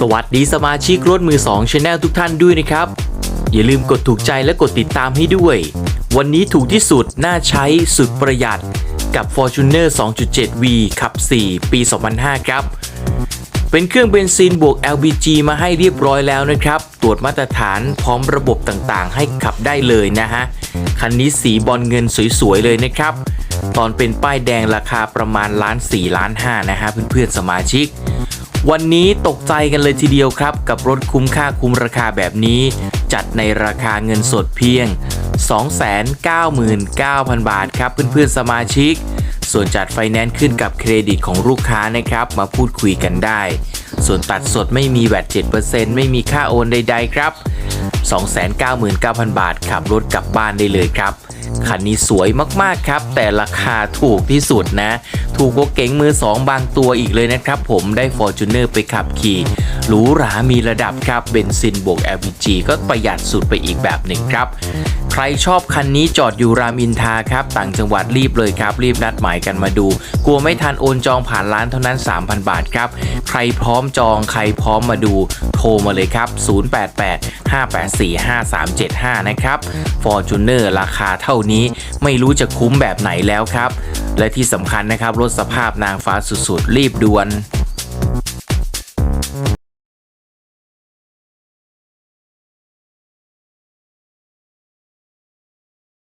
สวัสดีสมาชิกรถมือ2 Channel ทุกท่านด้วยนะครับ อย่าลืมกดถูกใจและกดติดตามให้ด้วย วันนี้ถูกที่สุดน่าใช้สุดประหยัดกับ Fortuner 2.7V ขับ 4 ปี 2005 ครับ เป็นเครื่องเบนซินบวก LPG มาให้เรียบร้อยแล้วนะครับ ตรวจมาตรฐานพร้อมระบบต่างๆ ให้ขับได้เลยนะฮะ คันนี้สีบอลเงินสวยๆ เลยนะครับ ตอนเป็นป้ายแดงราคาประมาณล้าน4ล้าน5นะฮะเพื่อนๆสมาชิก วันนี้ตกใจกันเลยทีเดียวครับ กับรถคุ้มค่าคุ้มราคาแบบนี้ จัดในราคาเงินสดเพียง 299,000 บาทครับเพื่อนๆสมาชิก ส่วนจัดไฟแนนซ์ขึ้นกับเครดิตของลูกค้านะครับ มาพูดคุยกันได้ ส่วนตัดสดไม่มีแวด7%ไม่มีค่าโอนใด ๆ ครับ 299,000 บาทขับรถกลับบ้านได้เลยครับ คันนี้สวยมากๆครับ แต่ราคาถูกที่สุดนะ ถูกกว่าเก๋งมือ 2 บางตัวอีกเลยนะครับ ผมได้ Fortuner ไปขับขี่หรูหรามีระดับครับเบนซินบวก LPG ก็ประหยัดสุดไปอีกแบบหนึ่งครับ ใครชอบคันนี้จอดอยู่รามอินทาครับ ต่างจังหวัดรีบเลยครับ รีบนัดหมายกันมาดู กลัวไม่ทันโอนจองผ่านร้านเท่านั้น 3,000 บาทครับ ใครพร้อมจองใครพร้อมมาดู โทรมาเลยครับ 088 584 5375 นะครับ Fortuner ราคาเท่าานี้ไม่รู้จะคุ้มแบบไหนแล้วครับ และที่สำคัญนะครับรถสภาพนางฟ้าสุดๆ รีบด่วน